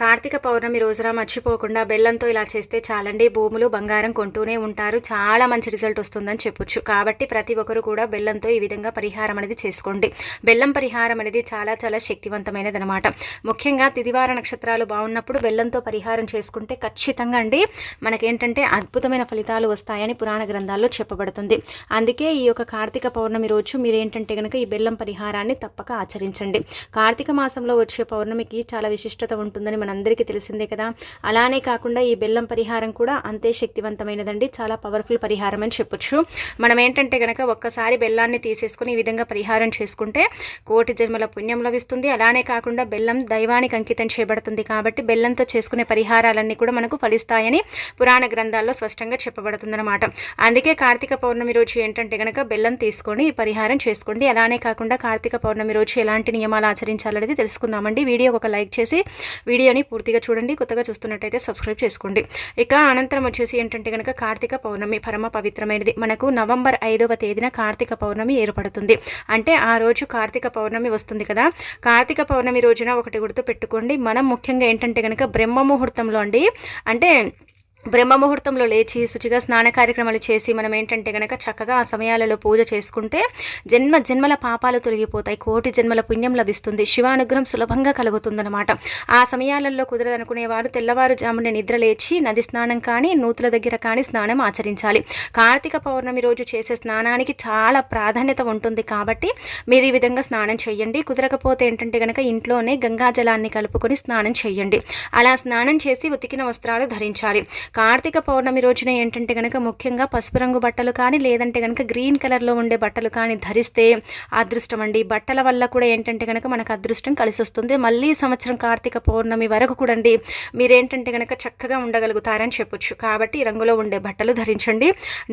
కార్తీక పౌర్ణమి రోజున మర్చిపోకుండా బెల్లంతో ఇలా చేస్తే చాలండి. భూములు బంగారం కొంటూనే ఉంటారు. చాలా మంచి రిజల్ట్ వస్తుందని చెప్పొచ్చు. కాబట్టి ప్రతి ఒక్కరు కూడా బెల్లంతో ఈ విధంగా పరిహారం అనేది చేసుకోండి. బెల్లం పరిహారం అనేది చాలా చాలా శక్తివంతమైనది అనమాట ముఖ్యంగా తిదివార నక్షత్రాలు బాగున్నప్పుడు బెల్లంతో పరిహారం చేసుకుంటే ఖచ్చితంగా అండి మనకేంటంటే అద్భుతమైన ఫలితాలు వస్తాయని పురాణ గ్రంథాల్లో చెప్పబడుతుంది. అందుకే ఈ యొక్క కార్తీక పౌర్ణమి రోజు మీరేంటంటే కనుక ఈ బెల్లం పరిహారాన్ని తప్పక ఆచరించండి. కార్తీక మాసంలో వచ్చే పౌర్ణమికి చాలా విశిష్టత ఉంటుందని మనందరికీ తెలిసిందే కదా. అలానే కాకుండా ఈ బెల్లం పరిహారం కూడా అంతే శక్తివంతమైనదండి. చాలా పవర్ఫుల్ పరిహారం అని చెప్పొచ్చు. మనం ఏంటంటే కనుక ఒక్కసారి బెల్లాన్ని తీసేసుకుని ఈ విధంగా పరిహారం చేసుకుంటే కోటి జన్మల పుణ్యం లభిస్తుంది. అలానే కాకుండా బెల్లం దైవానికి అంకితం చేయబడుతుంది కాబట్టి బెల్లంతో చేసుకునే పరిహారాలన్నీ కూడా మనకు ఫలిస్తాయని పురాణ గ్రంథాల్లో స్పష్టంగా చెప్పబడుతుందన్నమాట. అందుకే కార్తీక పౌర్ణమి రోజు ఏంటంటే కనుక బెల్లం తీసుకొని ఈ పరిహారం చేసుకోండి. అలానే కాకుండా కార్తీక పౌర్ణమి రోజు ఎలాంటి నియమాలు ఆచరించాలనేది తెలుసుకుందామండి. వీడియో ఒక లైక్ చేసి వీడియోని పూర్తిగా చూడండి కొత్తగా చూస్తున్నట్టయితే సబ్స్క్రైబ్ చేసుకోండి. ఇక అనంతరం వచ్చేసి ఏంటంటే కనుక కార్తీక పౌర్ణమి పరమ పవిత్రమైనది. మనకు నవంబర్ ఐదవ తేదీన కార్తీక పౌర్ణమి ఏర్పడుతుంది. అంటే ఆ రోజు కార్తీక పౌర్ణమి వస్తుంది కదా. కార్తీక పౌర్ణమి రోజున ఒకటి గుర్తు పెట్టుకోండి మనం ముఖ్యంగా ఏంటంటే కనుక బ్రహ్మ ముహూర్తంలో అండి అంటే బ్రహ్మ ముహూర్తంలో లేచి శుచిగా స్నాన కార్యక్రమాలు చేసి మనం ఏంటంటే గనక చక్కగా ఆ సమయాలలో పూజ చేసుకుంటే జన్మ జన్మల పాపాలు తొలగిపోతాయి కోటి జన్మల పుణ్యం లభిస్తుంది శివానుగ్రహం సులభంగా కలుగుతుందన్నమాట. ఆ సమయాలలో కుదరదనుకునేవారు తెల్లవారుజామున నిద్ర లేచి నది స్నానం కానీ నూతుల దగ్గర కానీ స్నానం ఆచరించాలి. కార్తీక పౌర్ణమి రోజు చేసే స్నానానికి చాలా ప్రాధాన్యత ఉంటుంది కాబట్టి మీరు ఈ విధంగా స్నానం చేయండి. కుదరకపోతే ఏంటంటే గనక ఇంట్లోనే గంగా జలాన్ని కలుపుకొని స్నానం చేయండి. అలా స్నానం చేసి ఉతికిన వస్త్రాలు ధరించాలి. కార్తీక పౌర్ణమి రోజున ఏంటంటే కనుక ముఖ్యంగా పసుపు రంగు బట్టలు కానీ లేదంటే కనుక గ్రీన్ కలర్లో ఉండే బట్టలు కానీ ధరిస్తే అదృష్టం అండి. బట్టల వల్ల కూడా ఏంటంటే కనుక మనకు అదృష్టం కలిసి వస్తుంది మళ్ళీ సంవత్సరం కార్తీక పౌర్ణమి వరకు కూడా అండి మీరేంటంటే కనుక చక్కగా ఉండగలుగుతారని చెప్పొచ్చు. కాబట్టి రంగులో ఉండే బట్టలు ధరించండి.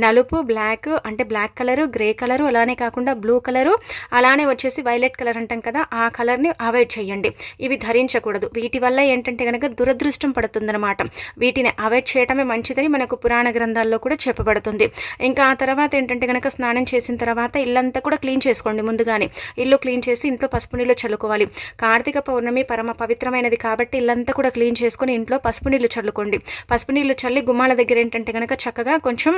నలుపు బ్లాక్ అంటే బ్లాక్ కలరు గ్రే కలరు అలానే కాకుండా బ్లూ కలరు అలానే వచ్చేసి వైలెట్ కలర్ అంటాం కదా ఆ కలర్ని అవాయిడ్ చేయండి. ఇవి ధరించకూడదు. వీటి వల్ల ఏంటంటే కనుక దురదృష్టం పడుతుందన్నమాట. వీటిని అవాయిడ్ చేయడం చేయటమే మంచిదని మనకు పురాణ గ్రంథాల్లో కూడా చెప్పబడుతుంది. ఇంకా ఆ తర్వాత ఏంటంటే కనుక స్నానం చేసిన తర్వాత ఇల్లంతా కూడా క్లీన్ చేసుకోండి ముందుగానే. ఇల్లు క్లీన్ చేసి ఇంట్లో పసుపు నీళ్ళు చల్లుకోవాలి. కార్తీక పౌర్ణమి పరమ పవిత్రమైనది కాబట్టి ఇల్లంతా కూడా క్లీన్ చేసుకొని ఇంట్లో పసుపు నీళ్ళు చల్లుకోండి. పసుపు నీళ్ళు చల్లి గుమ్మాల దగ్గర ఏంటంటే కనుక చక్కగా కొంచెం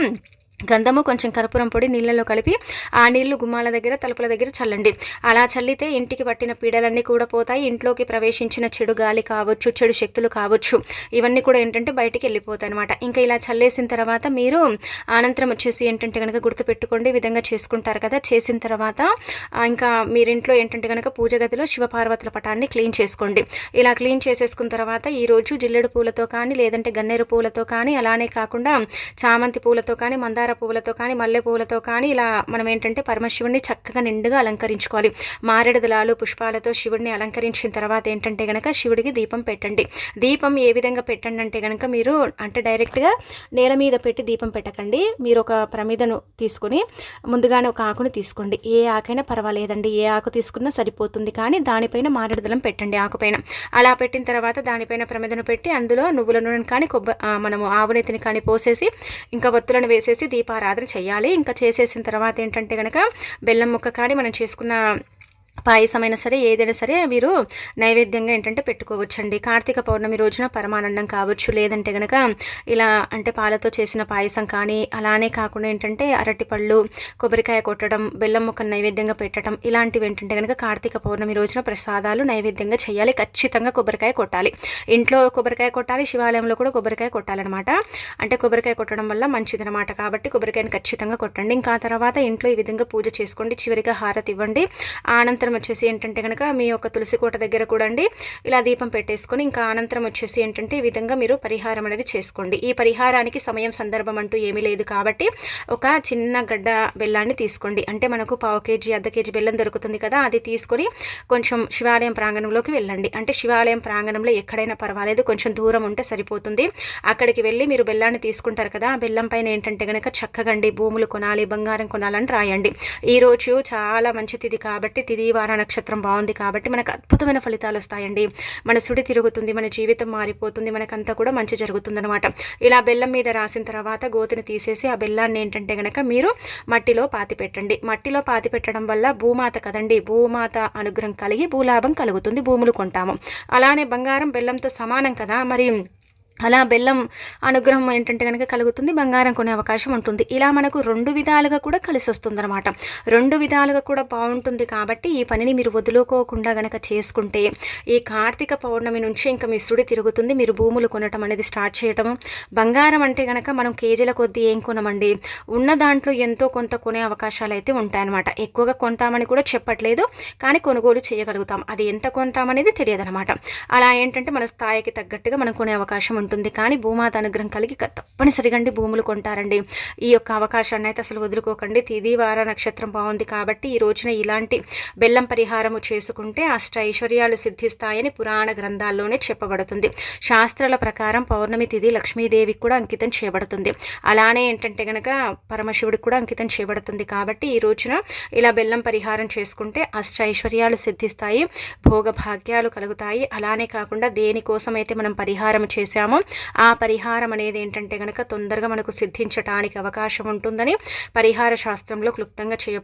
గంధము కొంచెం కర్పూరం పొడి నీళ్ళలో కలిపి ఆ నీళ్ళు గుమ్మాల దగ్గర తలుపుల దగ్గర చల్లండి. అలా చల్లితే ఇంటికి పట్టిన పీడలన్నీ కూడా పోతాయి. ఇంట్లోకి ప్రవేశించిన చెడు గాలి కావచ్చు చెడు శక్తులు కావచ్చు ఇవన్నీ కూడా ఏంటంటే బయటికి వెళ్ళిపోతాయి అనమాట ఇంకా ఇలా చల్లేసిన తర్వాత మీరు అనంతరం వచ్చేసి ఏంటంటే కనుక గుర్తుపెట్టుకోండి విధంగా చేసుకుంటారు కదా. చేసిన తర్వాత ఇంకా మీరింట్లో ఏంటంటే కనుక పూజ గదిలో శివపార్వతుల పటాన్ని క్లీన్ చేసుకోండి. ఇలా క్లీన్ చేసేసుకున్న తర్వాత ఈరోజు జిల్లెడు పూలతో కానీ లేదంటే గన్నేరు పూలతో కానీ అలానే కాకుండా చామంతి పూలతో కానీ మందార పువ్వులతో కానీ మల్లె పువ్వులతో కానీ ఇలా మనం ఏంటంటే పరమశివుడిని చక్కగా నిండుగా అలంకరించుకోవాలి. మారెడదలాలు పుష్పాలతో శివుడిని అలంకరించిన తర్వాత ఏంటంటే కనుక శివుడికి దీపం పెట్టండి. దీపం ఏ విధంగా పెట్టండి అంటే కనుక మీరు అంటే డైరెక్ట్గా నేల మీద పెట్టి దీపం పెట్టకండి. మీరు ఒక ప్రమిదను తీసుకొని ముందుగానే ఒక ఆకును తీసుకోండి. ఏ ఆకైనా పర్వాలేదండి. ఏ ఆకు తీసుకున్నా సరిపోతుంది కానీ దానిపైన మారెడదలం పెట్టండి ఆకుపైన. అలా పెట్టిన తర్వాత దానిపైన ప్రమిదను పెట్టి అందులో నువ్వుల నూనెను కానీ కొబ్బ మనము ఆవునెత్తిని కానీ పోసేసి ఇంకా ఒత్తులను వేసేసి దీపారాధన చేయాలి. ఇంకా చేసేసిన తర్వాత ఏంటంటే కనుక బెల్లం ముక్క కానీ మనం చేసుకున్న పాయసమైనా సరే ఏదైనా సరే మీరు నైవేద్యంగా ఏంటంటే పెట్టుకోవచ్చండి. కార్తీక పౌర్ణమి రోజున పరమానందం కావచ్చు లేదంటే కనుక ఇలా అంటే పాలతో చేసిన పాయసం కానీ అలానే కాకుండా ఏంటంటే అరటిపళ్ళు కొబ్బరికాయ కొట్టడం బెల్లం ముక్క నైవేద్యంగా పెట్టడం ఇలాంటివి ఏంటంటే కనుక కార్తీక పౌర్ణమి రోజున ప్రసాదాలు నైవేద్యంగా చేయాలి. ఖచ్చితంగా కొబ్బరికాయ కొట్టాలి. ఇంట్లో కొబ్బరికాయ కొట్టాలి శివాలయంలో కూడా కొబ్బరికాయ కొట్టాలన్నమాట. అంటే కొబ్బరికాయ కొట్టడం వల్ల మంచిదనమాట కాబట్టి కొబ్బరికాయని ఖచ్చితంగా కొట్టండి. ఇంకా తర్వాత ఇంట్లో ఈ విధంగా పూజ చేసుకోండి. చివరిగా హారతి ఇవ్వండి. ఆ అనంతరం వచ్చేసి ఏంటంటే కనుక మీ యొక్క తులసి కోట దగ్గర కూడా అండి ఇలా దీపం పెట్టేసుకొని ఇంకా అనంతరం వచ్చేసి ఏంటంటే ఈ విధంగా మీరు పరిహారం అనేది చేసుకోండి. ఈ పరిహారానికి సమయం సందర్భం అంటూ ఏమీ లేదు కాబట్టి ఒక చిన్న గడ్డ బెల్లాన్ని తీసుకోండి. అంటే మనకు పావు కేజీ అర్ధ కేజీ బెల్లం దొరుకుతుంది కదా అది తీసుకొని కొంచెం శివాలయం ప్రాంగణంలోకి వెళ్ళండి. అంటే శివాలయం ప్రాంగణంలో ఎక్కడైనా పర్వాలేదు కొంచెం దూరం ఉంటే సరిపోతుంది. అక్కడికి వెళ్ళి మీరు బెల్లాన్ని తీసుకుంటారు కదా ఆ బెల్లం పైన ఏంటంటే కనుక చక్కగండి భూములు కొనాలి బంగారం కొనాలని రాయండి. ఈరోజు చాలా మంచి తిది కాబట్టి తిథి వారం నక్షత్రం బాగుంది కాబట్టి మనకు అద్భుతమైన ఫలితాలు వస్తాయండి. మన సుడి తిరుగుతుంది మన జీవితం మారిపోతుంది మనకంతా కూడా మంచి జరుగుతుందనమాట ఇలా బెల్లం మీద రాసిన తర్వాత గోతిని తీసేసి ఆ బెల్లాన్ని ఏంటంటే కనుక మీరు మట్టిలో పాతి పెట్టండి. మట్టిలో పాతి పెట్టడం వల్ల భూమాత కదండి భూమాత అనుగ్రహం కలిగి భూలాభం కలుగుతుంది భూములు కొంటాము. అలానే బంగారం బెల్లంతో సమానం కదా మరి. అలా బెల్లం అనుగ్రహం ఏంటంటే కనుక కలుగుతుంది బంగారం కొనే అవకాశం ఉంటుంది. ఇలా మనకు రెండు విధాలుగా కూడా కలిసి వస్తుందన్నమాట. రెండు విధాలుగా కూడా బాగుంటుంది కాబట్టి ఈ పనిని మీరు వదులుకోకుండా గనక చేసుకుంటే ఈ కార్తీక పౌర్ణమి నుంచి ఇంకా మీ సుడి తిరుగుతుంది. మీరు భూములు కొనటం అనేది స్టార్ట్ చేయటం బంగారం అంటే గనక మనం కేజీల కొద్దీ ఏం కొనమండి? ఉన్న దాంట్లో ఎంతో కొంత కొనే అవకాశాలు అయితే ఉంటాయన్నమాట. ఎక్కువగా కొంటామని కూడా చెప్పట్లేదు కానీ కొనుగోలు చేయగలుగుతాం. అది ఎంత కొంటామనేది తెలియదనమాట అలా ఏంటంటే మన స్థాయికి తగ్గట్టుగా మనం కొనే అవకాశం ఉంటుంది. కానీ భూమాత అనుగ్రహం కలిగి తప్పనిసరిగా అండి భూములు కొంటారండి. ఈ యొక్క అవకాశాన్ని అయితే అసలు వదులుకోకండి. తిది వార నక్షత్రం బాగుంది కాబట్టి ఈ రోజున ఇలాంటి బెల్లం పరిహారము చేసుకుంటే అష్ట ఐశ్వర్యాలు సిద్ధిస్తాయని పురాణ గ్రంథాల్లోనే చెప్పబడుతుంది. శాస్త్రాల ప్రకారం పౌర్ణమి తిథి లక్ష్మీదేవికి కూడా అంకితం చేయబడుతుంది. అలానే ఏంటంటే కనుక పరమశివుడికి కూడా అంకితం చేయబడుతుంది కాబట్టి ఈ రోజున ఇలా బెల్లం పరిహారం చేసుకుంటే అష్ట ఐశ్వర్యాలు సిద్ధిస్తాయి భోగభాగ్యాలు కలుగుతాయి. అలానే కాకుండా దేనికోసం అయితే మనం పరిహారం చేశామో చేస్తామో ఆ పరిహారం అనేది ఏంటంటే కనుక తొందరగా మనకు సిద్ధించటానికి అవకాశం ఉంటుందని పరిహార శాస్త్రంలో క్లుప్తంగా చేయ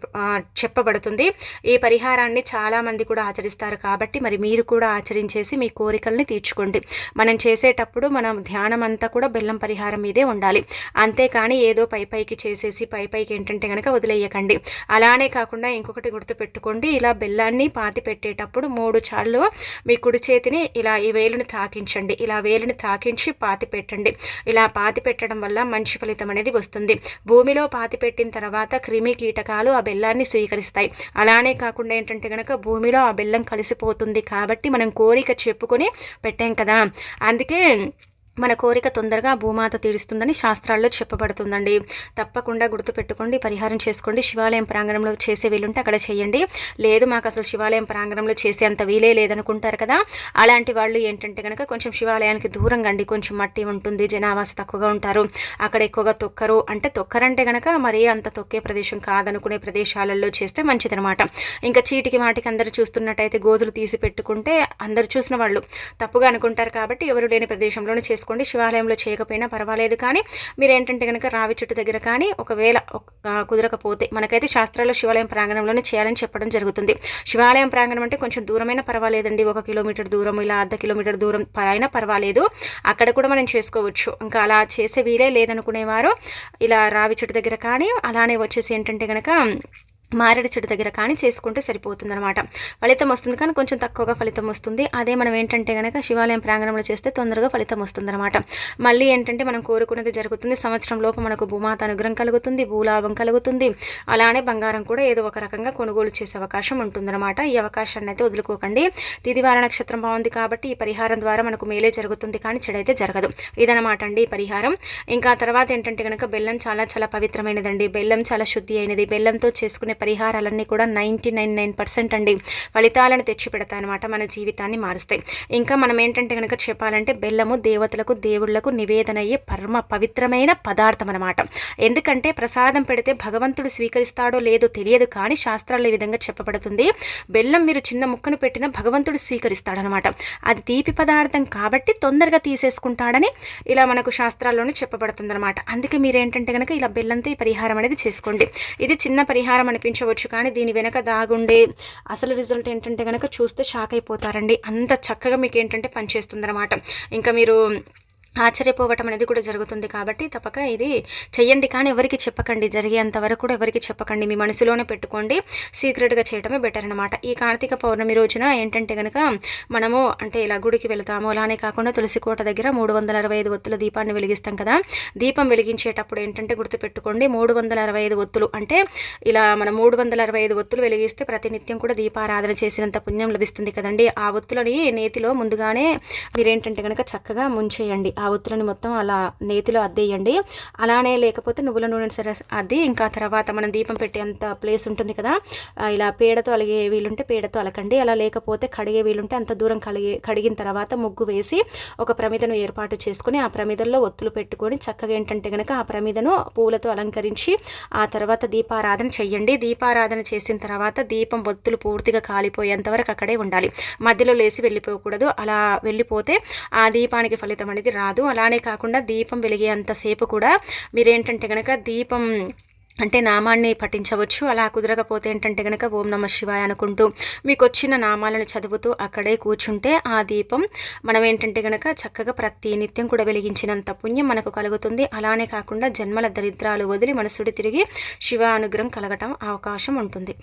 చెప్పబడుతుంది. ఈ పరిహారాన్ని చాలామంది కూడా ఆచరిస్తారు కాబట్టి మరి మీరు కూడా ఆచరించేసి మీ కోరికల్ని తీర్చుకోండి. మనం చేసేటప్పుడు మనం ధ్యానం అంతా కూడా బెల్లం పరిహారం మీదే ఉండాలి. అంతేకాని ఏదో పై పైకి చేసేసి పై పైకి ఏంటంటే కనుక వదిలేయకండి. అలానే కాకుండా ఇంకొకటి గుర్తుపెట్టుకోండి. ఇలా బెల్లాన్ని పాతి పెట్టేటప్పుడు మూడు చాళ్ళు మీ కుడి చేతిని ఇలా ఈ వేలుని తాకించండి. ఇలా వేలుని తాకించి ఉంచి పాతి పెట్టండి. ఇలా పాతి పెట్టడం వల్ల మంచి ఫలితం అనేది వస్తుంది. భూమిలో పాతి పెట్టిన తర్వాత క్రిమి కీటకాలు ఆ బెల్లాన్ని స్వీకరిస్తాయి. అలానే కాకుండా ఏంటంటే కనుక భూమిలో ఆ బెల్లం కలిసిపోతుంది కాబట్టి మనం కోరిక చెప్పుకొని పెట్టాం కదా. అందుకే మన కోరిక తొందరగా భూమాత తీరుస్తుందని శాస్త్రాల్లో చెప్పబడుతుందండి. తప్పకుండా గుర్తుపెట్టుకోండి పరిహారం చేసుకోండి శివాలయం ప్రాంగణంలో చేసే వీలుంటే అక్కడ చేయండి. లేదు మాకు అసలు శివాలయం ప్రాంగణంలో చేసే అంత వీలే లేదనుకుంటారు కదా. అలాంటి వాళ్ళు ఏంటంటే కనుక కొంచెం శివాలయానికి దూరంగా అండి కొంచెం మట్టి ఉంటుంది జనావాస తక్కువగా ఉంటారు. అక్కడ ఎక్కువగా తొక్కరు అంటే తొక్కరంటే కనుక మరీ అంత తొక్కే ప్రదేశం కాదనుకునే ప్రదేశాలలో చేస్తే మంచిదనమాట. ఇంకా చీటికి మాటికి అందరూ చూస్తున్నట్టయితే గోధులు తీసి పెట్టుకుంటే అందరు చూసిన వాళ్ళు తప్పుగా అనుకుంటారు కాబట్టి ఎవరు లేని ప్రదేశంలోనే చేస్తారు చేసుకోండి. శివాలయంలో చేయకపోయినా పర్వాలేదు కానీ మీరు ఏంటంటే కనుక రావి చెట్టు దగ్గర కానీ ఒకవేళ కుదరకపోతే మనకైతే శాస్త్రాల్లో శివాలయం ప్రాంగణంలోనే చేయాలని చెప్పడం జరుగుతుంది. శివాలయం ప్రాంగణం అంటే కొంచెం దూరమైనా పర్వాలేదండి. ఒక కిలోమీటర్ దూరం ఇలా అర్ధ కిలోమీటర్ దూరం అయినా పర్వాలేదు. అక్కడ కూడా మనం చేసుకోవచ్చు. ఇంకా అలా చేసే వీలే లేదనుకునేవారు. ఇలా రావి చెట్టు దగ్గర కానీ అలానే వచ్చేసి ఏంటంటే కనుక మారేడు చెట్టు దగ్గర కానీ చేసుకుంటే సరిపోతుంది అనమాట ఫలితం వస్తుంది కానీ కొంచెం తక్కువగా ఫలితం వస్తుంది. అదే మనం ఏంటంటే కనుక శివాలయం ప్రాంగణంలో చేస్తే తొందరగా ఫలితం వస్తుంది అనమాట మళ్ళీ ఏంటంటే మనం కోరుకున్నది జరుగుతుంది. సంవత్సరం లోపు మనకు భూమాత అనుగ్రహం కలుగుతుంది భూలాభం కలుగుతుంది. అలానే బంగారం కూడా ఏదో ఒక రకంగా కొనుగోలు చేసే అవకాశం ఉంటుందన్నమాట. ఈ అవకాశాన్ని అయితే వదులుకోకండి. తిదివార నక్షత్రం బాగుంది కాబట్టి ఈ పరిహారం ద్వారా మనకు మేలే జరుగుతుంది కానీ చెడైతే జరగదు. ఇదనమాట అండి ఈ పరిహారం. ఇంకా తర్వాత ఏంటంటే కనుక బెల్లం చాలా చాలా పవిత్రమైనదండి. బెల్లం చాలా శుద్ధి అయినది. బెల్లంతో చేసుకునే పరిహారాలన్నీ కూడా నైంటీ నైన్ నైన్ పర్సెంట్ అండి ఫలితాలను తెచ్చిపెడతాయి అనమాట మన జీవితాన్ని మారుస్తాయి. ఇంకా మనం ఏంటంటే కనుక చెప్పాలంటే బెల్లము దేవతలకు దేవుళ్ళకు నివేదన అయ్యే పరమ పవిత్రమైన పదార్థం అనమాట ఎందుకంటే ప్రసాదం పెడితే భగవంతుడు స్వీకరిస్తాడో లేదో తెలియదు కానీ శాస్త్రాల్లో ఈ విధంగా చెప్పబడుతుంది. బెల్లం మీరు చిన్న ముక్కను పెట్టిన భగవంతుడు స్వీకరిస్తాడనమాట అది తీపి పదార్థం కాబట్టి తొందరగా తీసేసుకుంటాడని ఇలా మనకు శాస్త్రాల్లోనే చెప్పబడుతుంది అనమాట అందుకే మీరు ఏంటంటే కనుక ఇలా బెల్లంతో ఈ పరిహారం అనేది చేసుకోండి. ఇది చిన్న పరిహారం అనిపించింది అనిపించవచ్చు కానీ దీని వెనక దాగుండే అసలు రిజల్ట్ ఏంటంటే కనుక చూస్తే షాక్ అయిపోతారండి. అంత చక్కగా మీకు ఏంటంటే పనిచేస్తుంది అనమాట ఇంకా మీరు ఆశ్చర్యపోవటం అనేది కూడా జరుగుతుంది కాబట్టి తప్పక ఇది చెయ్యండి కానీ ఎవరికి చెప్పకండి. జరిగేంత వరకు కూడా ఎవరికి చెప్పకండి. మీ మనసులోనే పెట్టుకోండి. సీక్రెట్గా చేయడమే బెటర్ అనమాట ఈ కార్తీక పౌర్ణమి రోజున ఏంటంటే కనుక మనము అంటే ఇలా గుడికి వెళతాము. అలానే కాకుండా తులసి కోట దగ్గర మూడు వందల అరవై ఐదు ఒత్తుల దీపాన్ని వెలిగిస్తాం కదా. దీపం వెలిగించేటప్పుడు ఏంటంటే గుర్తుపెట్టుకోండి. మూడు వందల అరవై ఐదు ఒత్తులు అంటే ఇలా మనం మూడు వందల అరవై ఐదు ఒత్తులు వెలిగిస్తే ప్రతినిత్యం కూడా దీపారాధన చేసినంత పుణ్యం లభిస్తుంది కదండి. ఆ ఒత్తులని నేతిలో ముందుగానే మీరేంటంటే కనుక చక్కగా ముంచేయండి. ఆ ఒత్తులని మొత్తం అలా నేతిలో అద్దేయండి. అలానే లేకపోతే నువ్వుల నూనె సరే అద్ది ఇంకా తర్వాత మనం దీపం పెట్టేంత ప్లేస్ ఉంటుంది కదా ఇలా పేడతో అలిగే వీలుంటే పేడతో అలకండి. అలా లేకపోతే కడిగే వీలుంటే అంత దూరం కడిగి కడిగిన తర్వాత ముగ్గు వేసి ఒక ప్రమిదను ఏర్పాటు చేసుకుని ఆ ప్రమిదల్లో ఒత్తులు పెట్టుకొని చక్కగా ఏంటంటే కనుక ఆ ప్రమిదను పూలతో అలంకరించి ఆ తర్వాత దీపారాధన చెయ్యండి. దీపారాధన చేసిన తర్వాత దీపం ఒత్తులు పూర్తిగా కాలిపోయేంత వరకు అక్కడే ఉండాలి. మధ్యలో లేసి వెళ్ళిపోకూడదు. అలా వెళ్ళిపోతే ఆ దీపానికి ఫలితం అనేది రాదు. అలానే కాకుండా దీపం వెలిగేంతసేపు కూడా మీరేంటంటే కనుక దీపం అంటే నామాన్ని పఠించవచ్చు. అలా కుదరకపోతే ఏంటంటే కనుక ఓం నమ శివాయ అనుకుంటూ మీకు వచ్చిన నామాలను చదువుతూ అక్కడే కూర్చుంటే ఆ దీపం మనం ఏంటంటే కనుక చక్కగా ప్రతి నిత్యం కూడా వెలిగించినంత పుణ్యం మనకు కలుగుతుంది. అలానే కాకుండా జన్మల దరిద్రాలు వదిలి మనసుడి తిరిగి శివ అనుగ్రహం కలగటం అవకాశం ఉంటుంది.